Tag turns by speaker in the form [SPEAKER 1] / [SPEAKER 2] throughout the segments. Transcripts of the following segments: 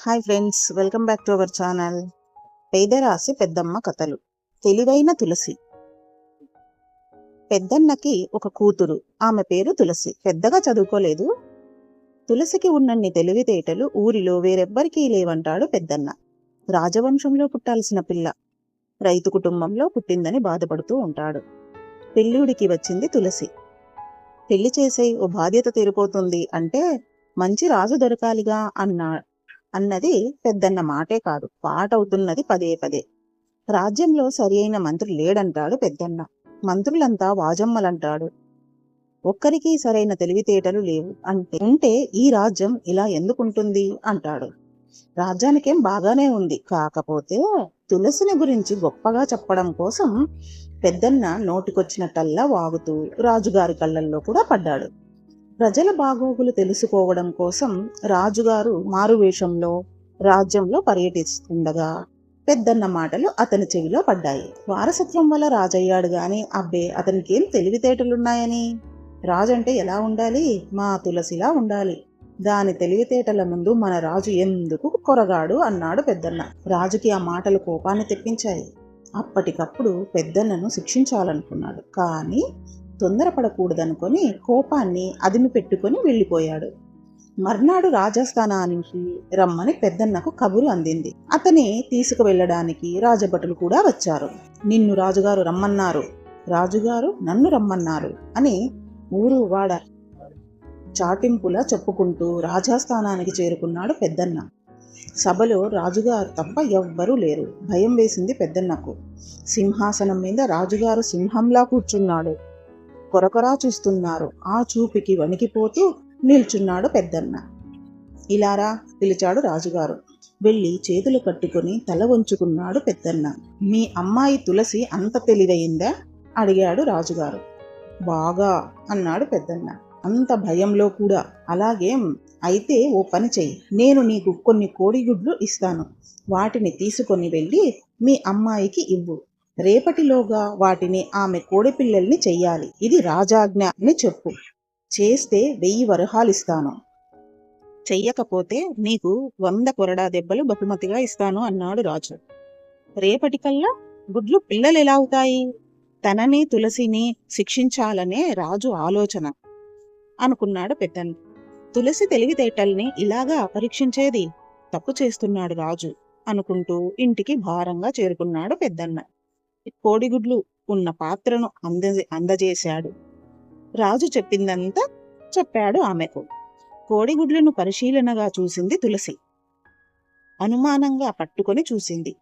[SPEAKER 1] Hi friends welcome back to our channel. పేదరాశి పెద్దమ్మ కథలు. తెలివైన తులసి. పెద్దన్నకి ఒక కూతురు. ఆమె పేరు తులసి. పెద్దగా చదువుకోలేదు. తులసికి ఉన్నన్ని తెలివితేటలు ఊరిలో వేరెవ్వరికీ లేవంటాడు పెద్దన్న. రాజవంశంలో పుట్టాల్సిన పిల్ల. రైతు కుటుంబంలో పుట్టిందని బాధపడుతూ ఉంటాడు. పెళ్ళుడికి వచ్చింది తులసి. పెళ్ళి చేసే ఓ బాధ్యత తీరిపోతుంది అంటే మంచి రాజు దొరకాలిగా అన్నా అన్నది పెద్దన్న మాటే కాదు. పాట అవుతున్నది పదే పదే. రాజ్యంలో సరి అయిన మంత్రి లేడంటాడు పెద్దన్న. మంత్రులంతా వాజమ్మలంటాడు. ఒక్కరికి సరైన తెలివితేటలు లేవు. అంటే ఉంటే ఈ రాజ్యం ఇలా ఎందుకుంటుంది? అంటాడు. రాజ్యానికేం బాగానే ఉంది. కాకపోతే తులసిని గురించి గొప్పగా చెప్పడం కోసం పెద్దన్న నోటికొచ్చినట్టల్లా వాగుతూ రాజుగారి కళ్ళల్లో కూడా పడ్డాడు. ప్రజల బాగోగులు తెలుసుకోవడం కోసం రాజుగారు మారువేషంలో రాజ్యంలో పర్యటిస్తుండగా పెద్దన్న మాటలు అతని చెవిలో పడ్డాయి. వారసత్వం వల్ల రాజయ్యాడు గాని అబ్బే అతనికి ఏం తెలివితేటలున్నాయని? రాజంటే ఎలా ఉండాలి? మా తులసిలా ఉండాలి. దాని తెలివితేటల ముందు మన రాజు ఎందుకు కొరగాడు అన్నాడు పెద్దన్న. రాజుకి ఆ మాటలు కోపాన్ని తెప్పించాయి. అప్పటికప్పుడు పెద్దన్నను శిక్షించాలనుకున్నాడు. కానీ తొందరపడకూడదనుకొని కోపాన్ని అదిమి పెట్టుకొని వెళ్ళిపోయాడు. మర్నాడు రాజస్థానానికి రమ్మని పెద్దన్నకు కబురు అందింది. అతని తీసుకువెళ్ళడానికి రాజభటులు కూడా వచ్చారు. నిన్ను రాజుగారు రమ్మన్నారు. రాజుగారు నన్ను రమ్మన్నారు అని ఊరు వాడ చాటింపులా చెప్పుకుంటూ రాజస్థానానికి చేరుకున్నాడు పెద్దన్న. సభలో రాజుగారు తప్ప ఎవ్వరూ లేరు. భయం వేసింది పెద్దన్నకు. సింహాసనం మీద రాజుగారు సింహంలా కూర్చున్నాడు. కొరకొరా చూస్తున్నారు. ఆ చూపుకి వణికిపోతూ నిల్చున్నాడు పెద్దన్న. ఇలారా? పిలిచాడు రాజుగారు. వెళ్ళి చేతులు కట్టుకుని తల వంచుకున్నాడు పెద్దన్న. మీ అమ్మాయి తులసి అంత తెలివైందా? అడిగాడు రాజుగారు. బాగా అన్నాడు పెద్దన్న. అంత భయంలో కూడా. అలాగేం అయితే ఓ పని చెయ్యి. నేను నీకు కొన్ని కోడిగుడ్లు ఇస్తాను. వాటిని తీసుకొని వెళ్ళి మీ అమ్మాయికి ఇవ్వు. రేపటిలోగా వాటిని ఆమె కోడిపిల్లల్ని చెయ్యాలి. ఇది రాజాజ్ఞ అని చెప్పు. చేస్తే వెయ్యి వరహాలిస్తాను చెయ్యకపోతే నీకు వంద కొరడా దెబ్బలు బహుమతిగా ఇస్తాను అన్నాడు రాజు. రేపటికల్లా గుడ్లు పిల్లలు ఎలా అవుతాయి? తనని తులసిని శిక్షించాలనే రాజు ఆలోచన అనుకున్నాడు పెద్దన్న తులసి తెలివితేటల్ని ఇలాగా పరీక్షించేది తప్పు చేస్తున్నాడు రాజు అనుకుంటూ ఇంటికి భారంగా చేరుకున్నాడు పెద్దన్న కోడిగుడ్లు ఉన్న పాత్రను అంద అందజేశాడు. రాజు చెప్పిందంతా చెప్పాడు ఆమెకు. కోడిగుడ్లను పరిశీలనగా చూసింది తులసి. అనుమానంగా పట్టుకొని చూసింది.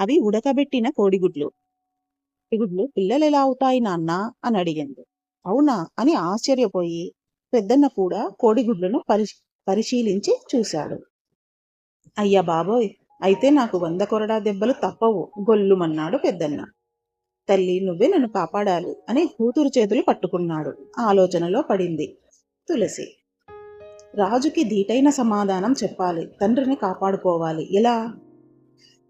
[SPEAKER 1] అవి ఉడకబెట్టిన కోడిగుడ్లు. కోడిగుడ్లు పిల్లలు ఎలా అవుతాయి నాన్న? అని అడిగింది. అవునా? అని ఆశ్చర్యపోయి పెద్దన్న కూడా కోడిగుడ్లను పరి పరిశీలించి చూశాడు. అయ్యా బాబోయ్ అయితే నాకు వంద కొరడా దెబ్బలు తప్పవు. గొల్లుమన్నాడు పెద్దన్న. తల్లి నువ్వే నన్ను కాపాడాలి అని కూతురు చేతులు పట్టుకున్నాడు. ఆలోచనలో పడింది తులసి. రాజుకి ధీటైన సమాధానం చెప్పాలి. తండ్రిని కాపాడుకోవాలి. ఎలా?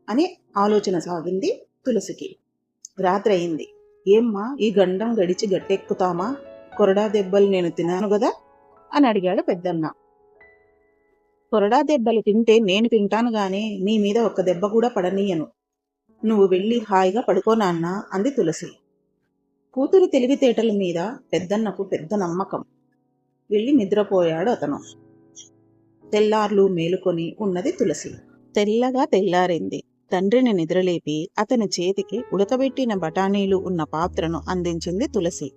[SPEAKER 1] అని ఆలోచన సాగింది తులసికి. రాత్రి అయింది ఏమ్మా ఈ గండం గడిచి గట్టెక్కుతామా? కొరడా దెబ్బలు నేను తినాను కదా అని అడిగాడు పెద్దన్న. కొరడా దెబ్బలు తింటే నేను తింటాను గాని నీ మీద ఒక్క దెబ్బ కూడా పడనీయను. నువ్వు వెళ్ళి హాయిగా పడుకో నాన్న అంది తులసి. కూతురి తెలివితేటల మీద పెద్దన్నకు పెద్ద నమ్మకం. వెళ్ళి నిద్రపోయాడు అతను. తెల్లార్లు మేలుకొని ఉన్నది తులసి. తెల్లగా తెల్లారింది. తండ్రిని నిద్రలేపి అతని చేతికి ఉడకబెట్టిన బఠానీలు ఉన్న పాత్రను అందించింది తులసి.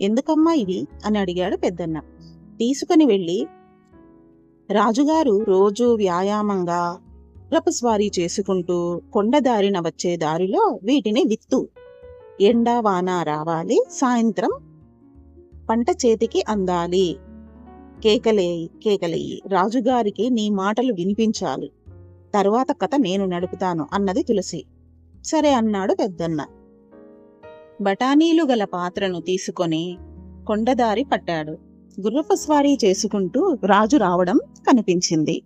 [SPEAKER 1] ఎందుకమ్మా ఇది అని అడిగాడు పెద్దన్న. తీసుకుని వెళ్ళి రాజుగారు రోజు వ్యాయామంగా రపస్వారీ చేసుకుంటూ కొండదారిన వచ్చే దారిలో వీటిని విత్తు ఎండా వాన రావాలి సాయంత్రం పంట చేతికి అందాలి. కేకలేయి కేకలేయి రాజుగారికి నీ మాటలు వినిపించాలి. తరువాత కథ నేను నడుపుతాను అన్నది తులసి. సరే అన్నాడు పెద్దన్న. బఠానీలు గల పాత్రను తీసుకొని కొండదారి పట్టాడు. గుర్రపు స్వారీ చేసుకుంటూ రాజు రావడం కనిపించింది.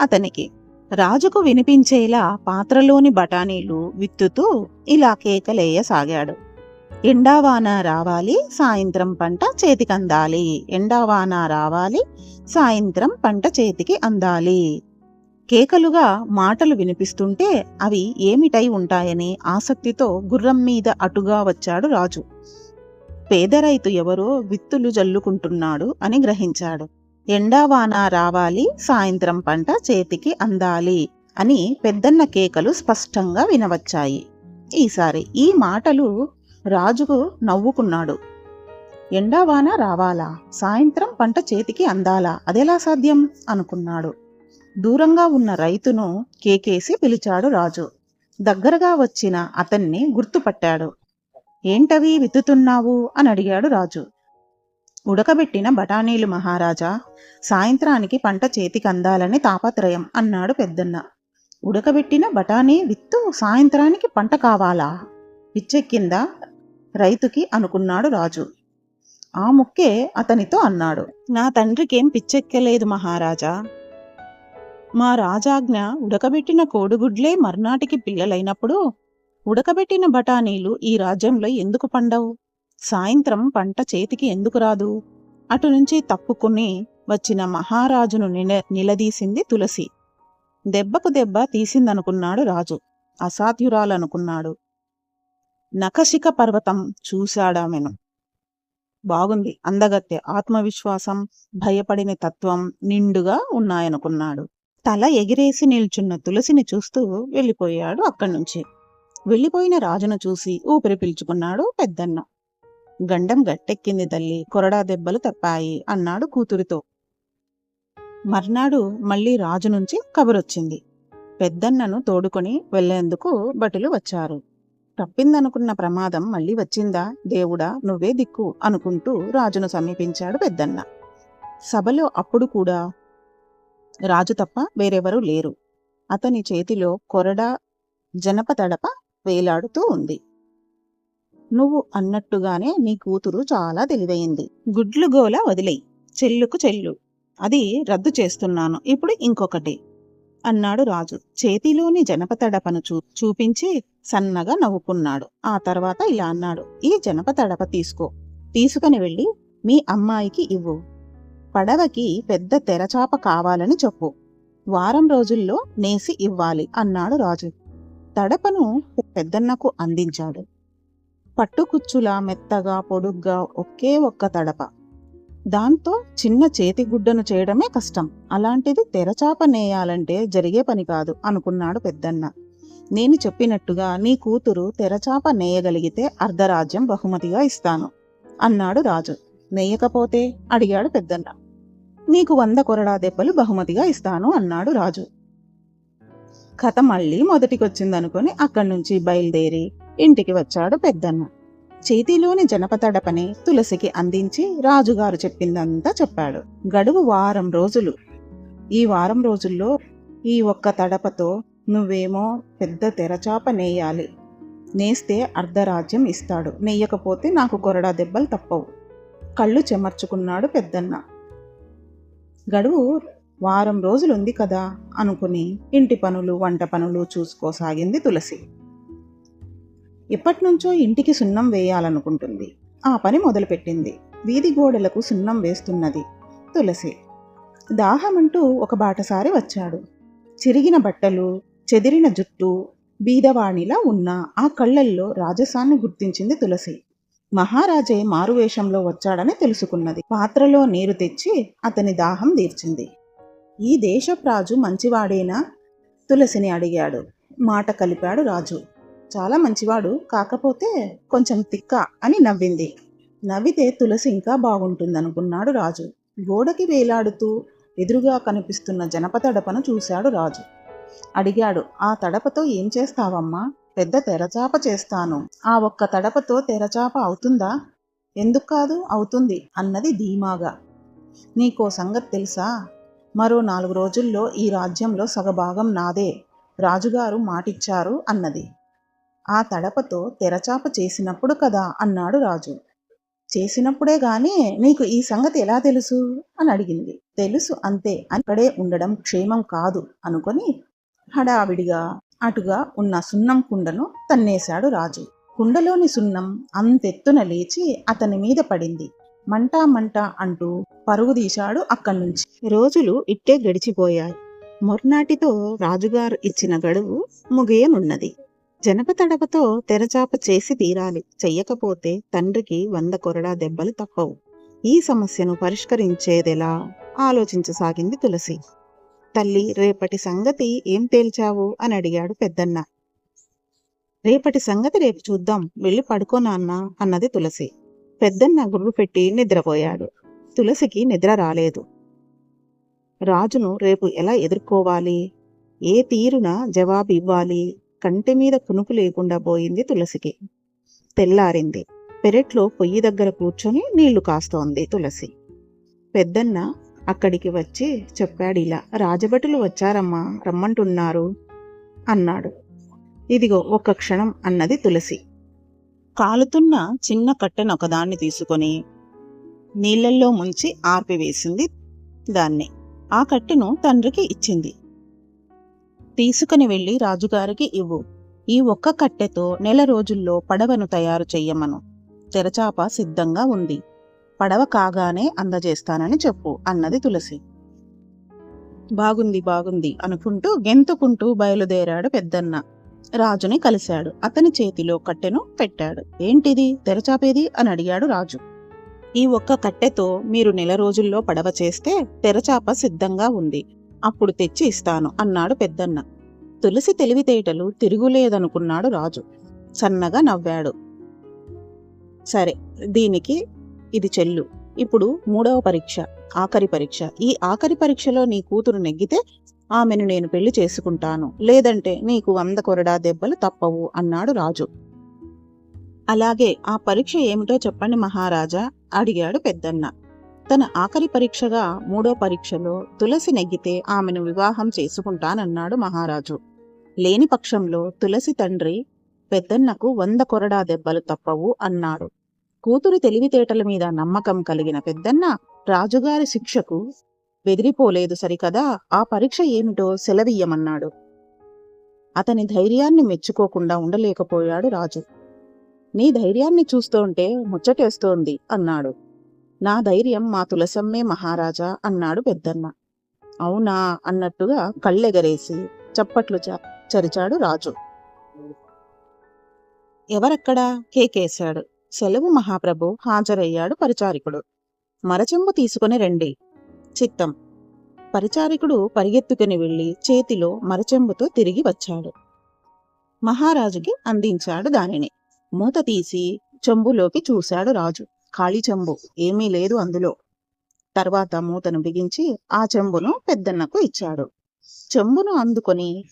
[SPEAKER 1] అతనికి రాజుకు వినిపించేలా పాత్రలోని బఠానీలు విత్తుతూ ఇలా కేకలేయసాగాడు. ఎండావాన రావాలి సాయంత్రం పంట చేతికి అందాలి ఎండావాన రావాలి సాయంత్రం పంట చేతికి అందాలి. కేకలుగా మాటలు వినిపిస్తుంటే అవి ఏమిటై ఉంటాయని ఆసక్తితో గుర్రం మీద అటుగా వచ్చాడు రాజు. పేద రైతు ఎవరో విత్తులు జల్లుకుంటున్నాడు అని గ్రహించాడు. ఎండావాన రావాలి సాయంత్రం పంట చేతికి అందాలి అని పెద్దన్న కేకలు స్పష్టంగా వినవచ్చాయి. ఈసారి ఈ మాటలు రాజుకు నవ్వుకున్నాడు. ఎండావాన రావాలా సాయంత్రం పంట చేతికి అందాలా అదెలా సాధ్యం? అనుకున్నాడు. దూరంగా ఉన్న రైతును కేకేసి పిలిచాడు రాజు. దగ్గరగా వచ్చిన అతన్ని గుర్తుపట్టాడు. ఏంటవి విత్తుతున్నావు? అని అడిగాడు రాజు. ఉడకబెట్టిన బఠానీలు మహారాజా సాయంత్రానికి పంట చేతికి అందాలని తాపత్రయం అన్నాడు పెద్దన్న. ఉడకబెట్టిన బఠానీ విత్తు సాయంత్రానికి పంట కావాలా? పిచ్చెక్కిందా రైతుకి అనుకున్నాడు రాజు. ఆ ముక్కే అతనితో అన్నాడు. నా తండ్రికేం పిచ్చెక్కలేదు మహారాజా. మా రాజాజ్ఞ ఉడకబెట్టిన కోడిగుడ్లే మర్నాటికి పిల్లలైనప్పుడు ఉడకబెట్టిన బఠానీలు ఈ రాజ్యంలో ఎందుకు పండవు? సాయంత్రం పంట చేతికి ఎందుకు రాదు? అటు నుంచి తప్పుకుని వచ్చిన మహారాజును నిల నిలదీసింది తులసి. దెబ్బకు దెబ్బ తీసిందనుకున్నాడు రాజు. అసాధ్యురాలనుకున్నాడు. నకశిక పర్వతం చూశాడామెను. బాగుంది. అందగత్తె. ఆత్మవిశ్వాసం భయపడిన తత్వం నిండుగా ఉన్నాయనుకున్నాడు. తల ఎగిరేసి నిల్చున్న తులసిని చూస్తూ వెళ్ళిపోయాడు అక్కడి నుంచి వెళ్ళిపోయిన రాజును చూసి ఊపిరి పీల్చుకున్నాడు పెద్దన్న. గండం గట్టెక్కింది తల్లి కొరడా దెబ్బలు తప్పాయి అన్నాడు కూతురితో. మర్నాడు మళ్ళీ రాజు నుంచి కబురొచ్చింది. పెద్దన్నను తోడుకొని వెళ్ళేందుకు భటులు వచ్చారు. తప్పిందనుకున్న ప్రమాదం మళ్ళీ వచ్చిందా? దేవుడా నువ్వే దిక్కు అనుకుంటూ రాజును సమీపించాడు పెద్దన్న. సభలో అప్పుడు కూడా రాజు తప్ప వేరెవరూ లేరు. అతని చేతిలో కొరడా జనప తడప వేలాడుతూ ఉంది. నువ్వు అన్నట్టుగానే నీ కూతురు చాలా తెలివైంది. గుడ్లు గోల వదిలేయి చెల్లుకు చెల్లు. అది రద్దు చేస్తున్నాను. ఇప్పుడు ఇంకొకటి. అన్నాడు రాజు. చేతిలోని జనపతడపను చూ చూపించి సన్నగా నవ్వుకున్నాడు. ఆ తర్వాత ఇలా అన్నాడు. ఈ జనపతడప తీసుకో. తీసుకుని వెళ్ళి మీ అమ్మాయికి ఇవ్వు. పడవకి పెద్ద తెరచాప కావాలని చెప్పు. వారం రోజుల్లో నేసి ఇవ్వాలి అన్నాడు రాజు. తడపను పెద్దన్నకు అందించాడు. పట్టుకుచ్చులా మెత్తగా పొడుగ్గా ఒకే ఒక్క తడప. దాంతో చిన్న చేతిగుడ్డను చేయడమే కష్టం. అలాంటిది తెరచాప నేయాలంటే జరిగే పని కాదు అనుకున్నాడు పెద్దన్న. నేను చెప్పినట్టుగా నీ కూతురు తెరచాప నేయగలిగితే అర్ధరాజ్యం బహుమతిగా ఇస్తాను అన్నాడు రాజు. నేయకపోతే? అడిగాడు పెద్దన్న. నీకు వంద కొరడా దెబ్బలు బహుమతిగా ఇస్తాను అన్నాడు రాజు. కథ మళ్ళీ మొదటికొచ్చిందనుకుని అక్కడి నుంచి బయలుదేరి ఇంటికి వచ్చాడు పెద్దన్న చేతిలోని జనపతడపని తులసికి అందించి రాజుగారు చెప్పిందంతా చెప్పాడు. గడువు వారం రోజులు. ఈ వారం రోజుల్లో ఈ ఒక్క తడపతో నువ్వేమో పెద్ద తెరచాప నేయాలి. నేస్తే అర్ధరాజ్యం ఇస్తాడు. నెయ్యకపోతే నాకు కొరడా దెబ్బలు తప్పవు. కళ్ళు చెమర్చుకున్నాడు పెద్దన్న గడువు వారం రోజులుంది కదా అనుకుని ఇంటి పనులు వంట పనులు చూసుకోసాగింది తులసి. ఎప్పటినుంచో ఇంటికి సున్నం వేయాలనుకుంటుంది. ఆ పని మొదలుపెట్టింది. వీధి గోడలకు సున్నం వేస్తున్నది తులసి. దాహమంటూ ఒక బాటసారి వచ్చాడు. చిరిగిన బట్టలు చెదిరిన జుట్టు బీదవాణిలా ఉన్న ఆ కళ్ళల్లో రాజసాన్ని గుర్తించింది తులసి. మహారాజే మారువేషంలో వచ్చాడని తెలుసుకున్నది. పాత్రలో నీరు తెచ్చి అతని దాహం తీర్చింది. ఈ దేశప్రాజు మంచివాడేనా? తులసిని అడిగాడు. మాట కలిపాడు రాజు. చాలా మంచివాడు కాకపోతే కొంచెం తిక్క అని నవ్వింది. నవ్వితే తులసి ఇంకా బాగుంటుందనుకున్నాడు రాజు. గోడకి వేలాడుతూ ఎదురుగా కనిపిస్తున్న జనప తడపను చూశాడు రాజు. అడిగాడు ఆ తడపతో ఏం చేస్తావమ్మా? పెద్ద తెరచాప చేస్తాను. ఆ ఒక్క తడపతో తెరచాప అవుతుందా? ఎందుకు కాదు అవుతుంది అన్నది ధీమాగా. నీకో సంగతి తెలుసా? మరో నాలుగు రోజుల్లో ఈ రాజ్యంలో సగభాగం నాదే. రాజుగారు మాటిచ్చారు అన్నది. ఆ తడపతో తెరచాప చేసినప్పుడు కదా అన్నాడు రాజు. చేసినప్పుడే గాని నీకు ఈ సంగతి ఎలా తెలుసు? అని అడిగింది. తెలుసు అంతే. అక్కడే ఉండడం క్షేమం కాదు అనుకొని హడావిడిగా అటుగా ఉన్న సున్నం కుండను తన్నేశాడు రాజు. కుండలోని సున్నం అంతెత్తున లేచి అతని మీద పడింది. మంటా మంట అంటూ పరుగు తీశాడు అక్కడి నుంచి. రోజులు ఇట్టే గడిచిపోయాయి. మొర్నాటితో రాజుగారు ఇచ్చిన గడువు ముగియనున్నది. జనప తడపతో తెరచాప చేసి తీరాలి. చెయ్యకపోతే తండ్రికి వంద కొరడా దెబ్బలు తప్పవు. ఈ సమస్యను పరిష్కరించేదెలా? ఆలోచించసాగింది తులసి. తల్లి రేపటి సంగతి ఏం తేల్చావు? అని అడిగాడు పెద్దన్న. రేపటి సంగతి రేపు చూద్దాం. వెళ్ళి పడుకో నాన్న అన్నది తులసి. పెద్దన్న గుర్రు పెట్టి నిద్రపోయాడు. తులసికి నిద్ర రాలేదు. రాజును రేపు ఎలా ఎదుర్కోవాలి? ఏ తీరున జవాబు ఇవ్వాలి? కంటి మీద కునుపు లేకుండా పోయింది తులసికి. తెల్లారింది. పెరట్లో పొయ్యి దగ్గర కూర్చొని నీళ్ళు కాస్తోంది తులసి. పెద్దన్న అక్కడికి వచ్చి చెప్పాడు ఇలా రాజభటులు వచ్చారమ్మా రమ్మంటున్నారు అన్నాడు. ఇదిగో ఒక్క క్షణం అన్నది తులసి. కాలుతున్న చిన్న కట్టెను ఒకదాన్ని తీసుకొని నీళ్ళల్లో ముంచి ఆర్పివేసింది దాన్ని. ఆ కట్టెను తండ్రికి ఇచ్చింది. తీసుకుని వెళ్ళి రాజుగారికి ఇవ్వు. ఈ ఒక్క కట్టెతో నెల రోజుల్లో పడవను తయారు చెయ్యమను. తెరచాప సిద్ధంగా ఉంది. పడవ కాగానే అందజేస్తానని చెప్పు అన్నది తులసి. బాగుంది బాగుంది అనుకుంటూ గెంతుకుంటూ బయలుదేరాడు పెద్దన్న. రాజుని కలిశాడు. అతని చేతిలో కట్టెను పెట్టాడు. ఏంటిది? తెరచాపేది? అని అడిగాడు రాజు. ఈ ఒక్క కట్టెతో మీరు నెల రోజుల్లో పడవ చేస్తే తెరచాప సిద్ధంగా ఉంది. అప్పుడు తెచ్చి ఇస్తాను అన్నాడు పెద్దన్న. తులసి తెలివితేటలు తిరుగులేదనుకున్నాడు రాజు. సన్నగా నవ్వాడు. సరే దీనికి ఇది చెల్లు. ఇప్పుడు మూడవ పరీక్ష ఆఖరి పరీక్ష. ఈ ఆఖరి పరీక్షలో నీ కూతురు నెగ్గితే ఆమెను నేను పెళ్ళి చేసుకుంటాను. లేదంటే నీకు వంద కొరడా దెబ్బలు తప్పవు అన్నాడు రాజు. అలాగే ఆ పరీక్ష ఏమిటో చెప్పండి మహారాజా అడిగాడు పెద్దన్న. తన ఆఖరి పరీక్షగా మూడో పరీక్షలో తులసి నెగ్గితే ఆమెను వివాహం చేసుకుంటానన్నాడు మహారాజు. లేని పక్షంలో తులసి తండ్రి పెద్దన్నకు వంద కొరడా దెబ్బలు తప్పవు అన్నాడు. కూతురు తెలివితేటల మీద నమ్మకం కలిగిన పెద్దన్న రాజుగారి శిక్షకు బెదిరిపోలేదు సరికదా? ఆ పరీక్ష ఏమిటో సెలవియ్యమన్నాడు. అతని ధైర్యాన్ని మెచ్చుకోకుండా ఉండలేకపోయాడు రాజు. నీ ధైర్యాన్ని చూస్తుంటే ముచ్చటేస్తోంది అన్నాడు. నా ధైర్యం మా తులసమ్మే మహారాజా అన్నాడు పెద్దన్న అవునా అన్నట్టుగా కళ్ళెగరేసి చప్పట్లు చ- చరిచాడు రాజు. ఎవరక్కడా? కేకేశాడు. సెలవు మహాప్రభు హాజరయ్యాడు పరిచారికుడు. మరచెంబు తీసుకుని రండి. చిత్తం. పరిచారికుడు పరిగెత్తుకుని వెళ్ళి చేతిలో మరచెంబుతో తిరిగి వచ్చాడు. మహారాజుకి అందించాడు దానిని. మూత తీసి చెంబులోకి చూశాడు రాజు. ఖాళీ చెంబు. ఏమీ లేదు అందులో. తర్వాత మూతను బిగించి ఆ చెంబును పెద్దన్నకు ఇచ్చాడు. చెంబును అందుకొని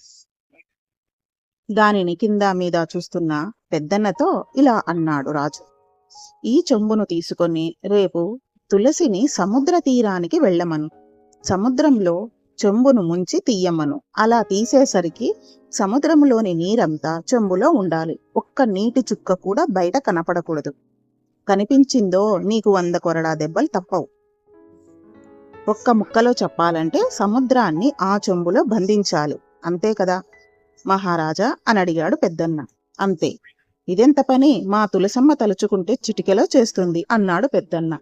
[SPEAKER 1] దానిని కింద మీద చూస్తున్న పెద్దన్నతో ఇలా అన్నాడు రాజు. ఈ చెంబును తీసుకొని రేపు తులసిని సముద్ర తీరానికి వెళ్ళమను. సముద్రంలో చెంబును ముంచి తీయమ్మను అలా తీసేసరికి సముద్రంలోని నీరంతా చెంబులో ఉండాలి. ఒక్క నీటి చుక్క కూడా బయట కనపడకూడదు. కనిపించిందో నీకు వంద కొరడా దెబ్బలు తప్పవు. ఒక్క ముక్కలో చెప్పాలంటే సముద్రాన్ని ఆ చెంబులో బంధించాలి. అంతే కదా? మహారాజా అని అడిగాడు పెద్దన్న. అంతే. ఇదెంత పని? మా తులసమ్మ తలుచుకుంటే చిటికెలో చేస్తుంది అన్నాడు పెద్దన్న.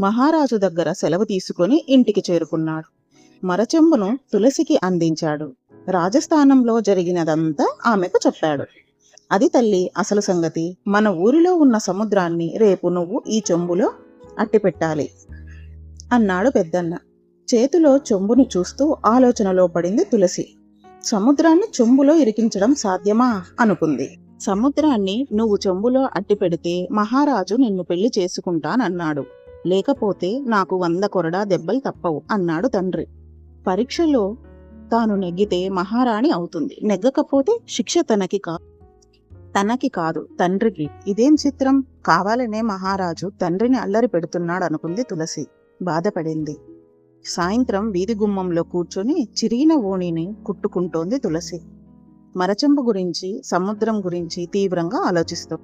[SPEAKER 1] మహారాజు దగ్గర సెలవు తీసుకుని ఇంటికి చేరుకున్నాడు. మరచెంబును తులసికి అందించాడు. రాజస్థానంలో జరిగినదంతా ఆమెకు చెప్పాడు. అది తల్లి అసలు సంగతి? మన ఊరిలో ఉన్న సముద్రాన్ని రేపు నువ్వు ఈ చెంబులో అట్టిపెట్టాలి అన్నాడు పెద్దన్న. చేతిలో చెంబును చూస్తూ ఆలోచనలో పడింది తులసి. సముద్రాన్ని చెంబులో ఇరికించడం సాధ్యమా? అనుకుంది. సముద్రాన్ని నువ్వు చెంబులో అట్టి పెడితే మహారాజు నిన్ను పెళ్ళి చేసుకుంటానన్నాడు. లేకపోతే నాకు వంద కొరడా దెబ్బలు తప్పవు అన్నాడు తండ్రి. పరీక్షలో తాను నెగ్గితే మహారాణి అవుతుంది. నెగ్గకపోతే శిక్ష తనకి కా తనకి కాదు తండ్రికి. ఇదేం చిత్రం? కావాలనే మహారాజు తండ్రిని అల్లరి పెడుతున్నాడు అనుకుంది తులసి. బాధపడింది. సాయంత్రం వీధి గుమ్మంలో కూర్చొని చిరిగిన ఓణిని కుట్టుకుంటోంది తులసి. మరచెంబు గురించి సముద్రం గురించి తీవ్రంగా ఆలోచిస్తూ